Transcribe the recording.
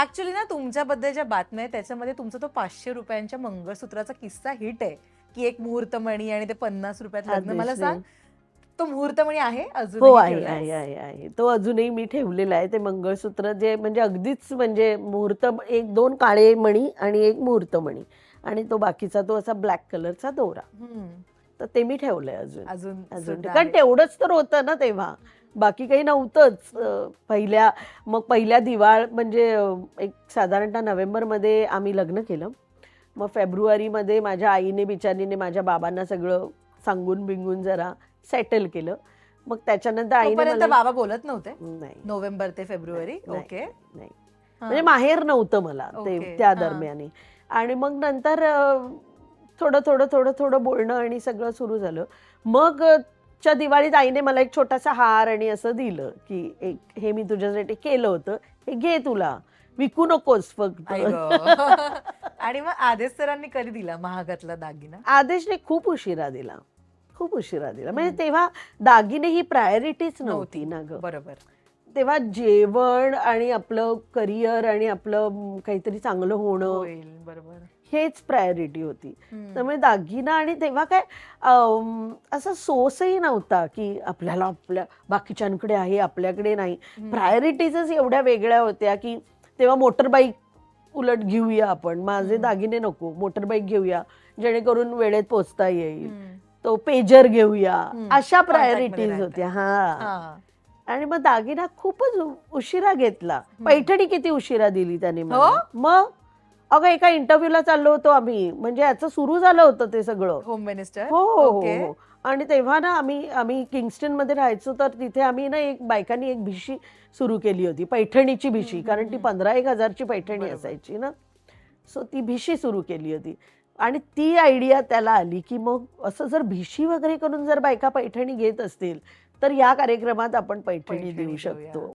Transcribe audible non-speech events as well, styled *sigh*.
Actually ना तुमच्याबद्दल ज्या बातम्या आहेत त्याच्यामध्ये तुमचा तो पाचशे रुपयांच्या मंगळसूत्राचा किस्सा हिट आहे. की एक मुहूर्तमणी आणि ते पन्नास रुपयात लग्न. मला सांग तो मुहूर्तमणी आहे? अजून हो आहे आहे. आहे आहे तो अजूनही मी ठेवलेला आहे. ते मंगळसूत्र जे म्हणजे अगदीच म्हणजे मुहूर्त एक दोन काळे मणी आणि एक मुहूर्तमणी. आणि तो बाकीचा तो असा ब्लॅक कलरचा दोरा. तर ते मी ठेवलंय अजून. अजून अजून कारण. तेवढंच तर होतं ना तेव्हा. बाकी काही नव्हतंच पहिल्या मग पहिल्या दिवाळ म्हणजे एक साधारणतः नोव्हेंबरमध्ये आम्ही लग्न केलं. मग फेब्रुवारीमध्ये माझ्या आईने बिचारीने माझ्या बाबांना सगळं सांगून बिंगून जरा सेटल केलं. मग त्याच्यानंतर आईने बाबा बोलत नव्हते? नाही. नोव्हेंबर ते फेब्रुवारी. ओके. नाही. म्हणजे माहेर नव्हतं मला ते त्या. दरम्याने. आणि मग नंतर थोडं थोडं थोडं थोडं बोलणं आणि सगळं सुरू झालं. मग च्या दिवाळीत आईने मला एक छोटासा हार आणि असं दिलं की एक हे मी तुझ्यासाठी केलं होतं. हे घे तुला. विकू नकोस फक्त. *laughs* आणि मग आदेश सरांनी कधी दिला महागातला दागिना? आदेशने खूप उशिरा दिला. खूप उशिरा दिला. म्हणजे. तेव्हा दागिने ही प्रायोरिटीच नव्हती ना ग. बरोबर. तेव्हा जेवण आणि आपलं करिअर आणि आपलं काहीतरी चांगलं होणं. होईल. बरोबर. हेच प्रायोरिटी होती. त्यामुळे दागिना आणि तेव्हा काय असा सोसही नव्हता की आपल्याला आपल्या बाकीच्यांकडे आहे आपल्याकडे नाही. प्रायोरिटीजच एवढ्या वेगळ्या होत्या की तेव्हा मोटरबाईक उलट घेऊया आपण माझे. दागिने नको मोटरबाईक घेऊया जेणेकरून वेळेत पोचता येईल. तो पेजर घेऊया. अशा प्रायोरिटीज. होत्या हा. आणि मग दागिना खूपच उशिरा घेतला. पैठणी किती उशिरा दिली त्याने. हो? मग अगं एका इंटरव्ह्यूला चाललो होतो आम्ही म्हणजे याचं सुरू झालं होतं ते सगळं होम मिनिस्टर हो हो ओके. हो आणि तेव्हा ना आम्ही आम्ही किंगस्टनमध्ये राहायचो तर तिथे आम्ही ना एक बायकांनी एक भिशी सुरू केली होती पैठणीची भिशी हम्म, कारण ती हम्म. पंधरा एक हजारची पैठणी बरोबर. असायची ना सो ती भिशी सुरू केली होती आणि ती आयडिया त्याला आली की मग असं जर भिशी वगैरे करून जर बायका पैठणी घेत असतील तर या कार्यक्रमात आपण पैठणी पैठणी देऊ देऊया. शकतो